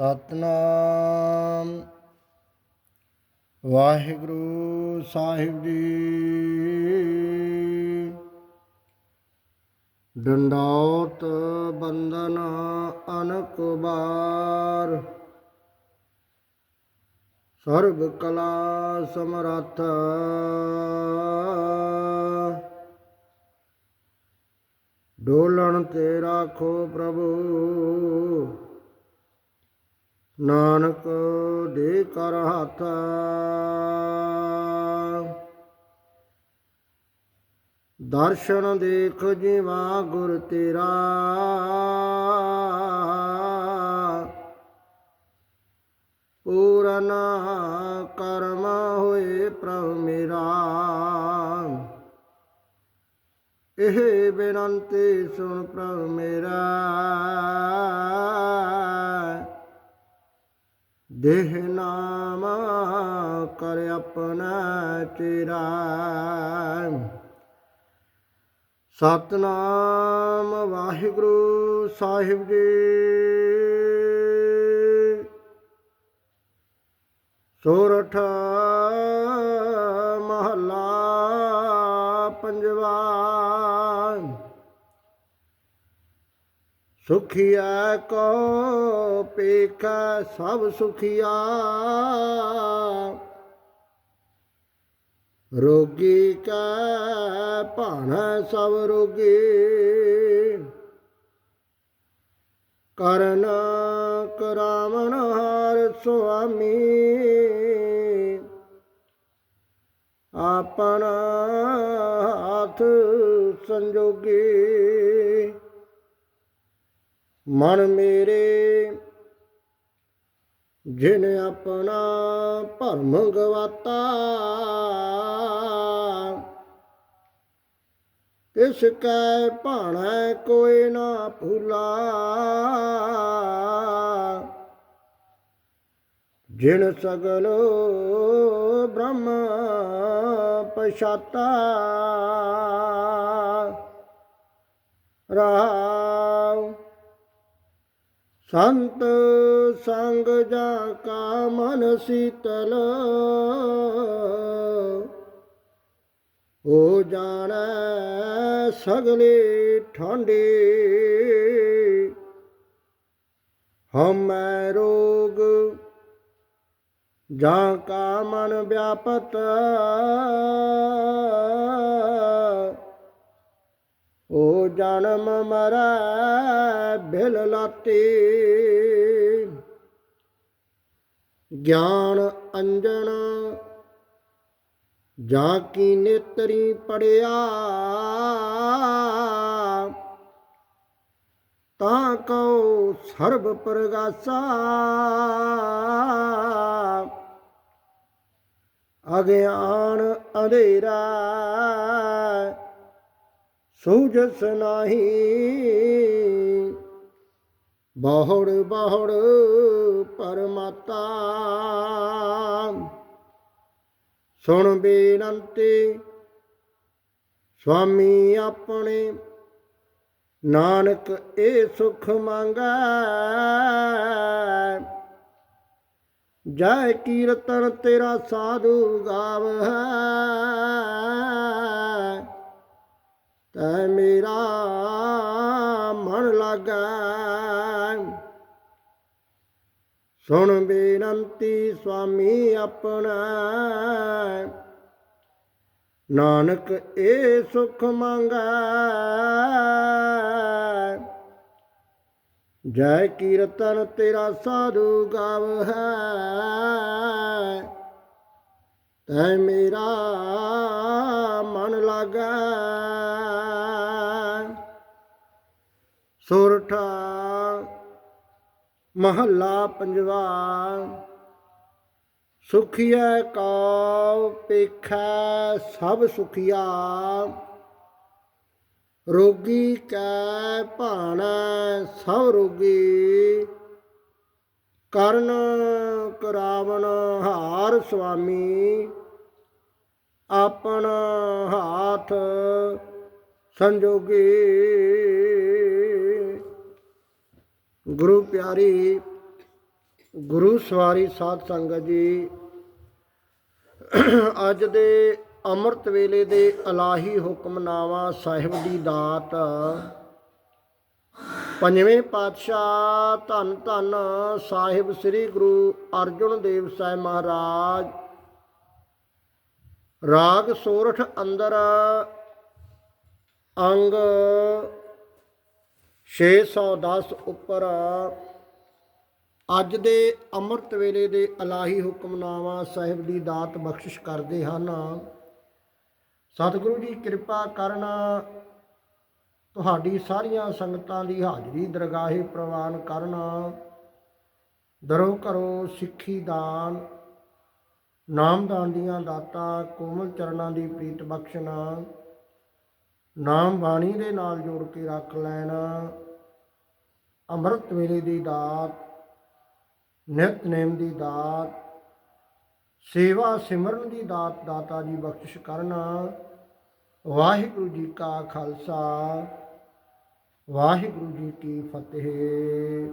ਸਤਨਾਮ। ਵਾਹਿਗੁਰੂ ਸਾਹਿਬ ਜੀ। ਡੰਡੌਤ ਬੰਦਨ ਅਨਕ ਬਾਰ। ਸਰਬ ਕਲਾ ਸਮਰੱਥ। ਡੋਲਣ ਤੇ ਰਾਖੋ ਪ੍ਰਭੂ। ਨਾਨਕ ਦੇ ਕਰ ਹੱਥ ਦਰਸ਼ਨ ਦੇਖ ਜਿਵਾ ਗੁਰ ਤੇਰਾ ਪੂਰਨ ਕਰਮ ਹੋਏ ਪ੍ਰਭ ਮੇਰਾ। ਇਹ ਬੇਨੰਤੀ ਸੁਣ ਪ੍ਰਭ ਮੇਰਾ। ਦੇਹ ਨਾਮ ਕਰ ਆਪਣਾ ਤੇਰਾ ਸਤਨਾਮ ਵਾਹਿਗੁਰੂ ਸਾਹਿਬ ਜੀ। ਸੋਰਠ ਮਹੱਲਾ ਪੰਜਵਾ। ਸੁਖੀਆ ਕੋ ਪੇਖਾ ਸਭ ਸੁਖੀਆ। ਰੋਗੀ ਕਾ ਭਾਣਾ ਸਭ ਰੋਗੀ। ਕਰਨ ਕਰਾਵਣ ਹਾਰ ਸੁਆਮੀ। ਆਪਣਾ ਹੱਥ ਸੰਜੋਗੀ। ਮਨ ਮੇਰੇ, ਜਿਨ ਆਪਣਾ ਭਰਮ ਗਵਾਤਾ, ਤਿਸ ਕੈ ਭਾਣਾ ਕੋਈ ਨਾ ਭੁਲਾ। ਜਿਨ ਸਗਲ ਬ੍ਰਹਮ ਪਛਾਤਾ, ਰਾਮ ਸੰਤ ਸੰਗ ਜਾ ਕਾ ਮਨ ਸੀਤਲ। ਹੋ ਜਾਣੈ ਸਗਲੇ ਠਾਂਡੇ। ਹਮੈ ਰੋਗ ਜਾਂ ਕਾ ਮਨ ਵਿਆਪਤ। ਉਹ ਜਨਮ ਮਰੈ ਬਿਲ ਲਾਤੀ। ਗਿਆਨ ਅੰਜਨ ਜਾਂ ਕੀ ਨੇਤਰੀ ਪੜਿਆ, ਤਾਂ ਕਉ ਸਰਬ ਪ੍ਰਗਾਸਾ। ਅਗਿਆਨ ਅੰਧੇਰਾ ਸੂਝਸ ਨਾਹੀ। ਬਹੁੜ ਬਹੁੜ ਪਰਮਾਤਾ ਸੁਣ ਬੇਨੰਤੀ, ਸੁਆਮੀ ਆਪਣੇ, ਨਾਨਕ ਇਹ ਸੁਖ ਮੰਗੈ। ਜੈ ਕੀਰਤਨ ਤੇਰਾ ਸਾਧੂ ਗਾਵ ਹੈ ਤੈ ਮੇਰਾ ਮਨ ਲਾਗੈ। ਸੁਣ ਬੇਨੰਤੀ ਸੁਆਮੀ ਆਪਣਾ। ਨਾਨਕ ਇਹ ਸੁਖ ਮੰਗੈ। ਜੈ ਕੀਰਤਨ ਤੇਰਾ ਸਾਧੂ ਗਾਵੈ ਤੈ ਮੇਰਾ ਮਨ ਲਾਗੈ। ਸੁਰਠਾ ਮਹੱਲਾ ਪੰਜਵਾ। ਸੁਖੀਐ ਕਉ ਪੇਖੈ ਸਭ ਸੁਖੀਆ। ਰੋਗੀ ਕੈ ਭਾਣਾ ਸਭ ਰੋਗੀ। ਕਰਨ ਕਰਾਵਣ ਹਾਰ ਸੁਆਮੀ। ਆਪਣ ਹਾਥ ਸੰਜੋਗੀ। ਗੁਰੂ ਪਿਆਰੀ, ਗੁਰੂ ਸਵਾਰੀ ਸਾਧ ਸੰਗਤ ਜੀ, ਅੱਜ ਦੇ ਅੰਮ੍ਰਿਤ ਵੇਲੇ ਦੇ ਅਲਾਹੀ ਹੁਕਮਨਾਮਾ ਸਾਹਿਬ ਦੀ ਦਾਤ, ਪੰਜਵੇਂ ਪਾਤਸ਼ਾਹ ਧੰਨ ਧੰਨ ਸਾਹਿਬ ਸ੍ਰੀ ਗੁਰੂ ਅਰਜਨ ਦੇਵ ਸਾਹਿਬ ਮਹਾਰਾਜ, ਰਾਗ ਸੋਰਠ ਅੰਦਰ ਅੰਗ 610 ਉੱਪਰ ਅੱਜ ਦੇ ਅੰਮ੍ਰਿਤ ਵੇਲੇ ਦੇ ਅਲਾਹੀ ਹੁਕਮਨਾਮਾ ਸਾਹਿਬ ਦੀ ਦਾਤ ਬਖਸ਼ਿਸ਼ ਕਰਦੇ ਹਨ। ਸਤਿਗੁਰੂ ਜੀ, ਕਿਰਪਾ ਕਰਨਾ ਤੁਹਾਡੀ ਸਾਰੀਆਂ ਸੰਗਤਾਂ ਦੀ ਹਾਜ਼ਰੀ ਦਰਗਾਹੇ ਪ੍ਰਵਾਨ ਕਰਨਾ। ਦਰੋ ਕਰੋ ਸਿੱਖੀ ਦਾਨ, ਨਾਮਦਾਨ ਦੀਆਂ ਦਾਤਾਂ, ਕੋਮਲ ਚਰਨਾਂ ਦੀ ਪ੍ਰੀਤ ਬਖਸ਼ਣਾ। ਨਾਮ ਬਾਣੀ ਦੇ ਨਾਲ ਜੋੜ ਕੇ ਰੱਖ ਲੈਣ। ਅੰਮ੍ਰਿਤ ਵੇਲੇ ਦੀ ਦਾਤ ਨਿਤਨੇਮ ਦੀ ਦਾਤ, ਸੇਵਾ ਸਿਮਰਨ ਦੀ ਦਾਤ ਦਾਤਾ ਜੀ ਬਖਸ਼ਿਸ਼ ਕਰਨਾ। ਵਾਹਿਗੁਰੂ ਜੀ ਕਾ ਖਾਲਸਾ, ਵਾਹਿਗੁਰੂ ਜੀ ਕੀ ਫਤਿਹ।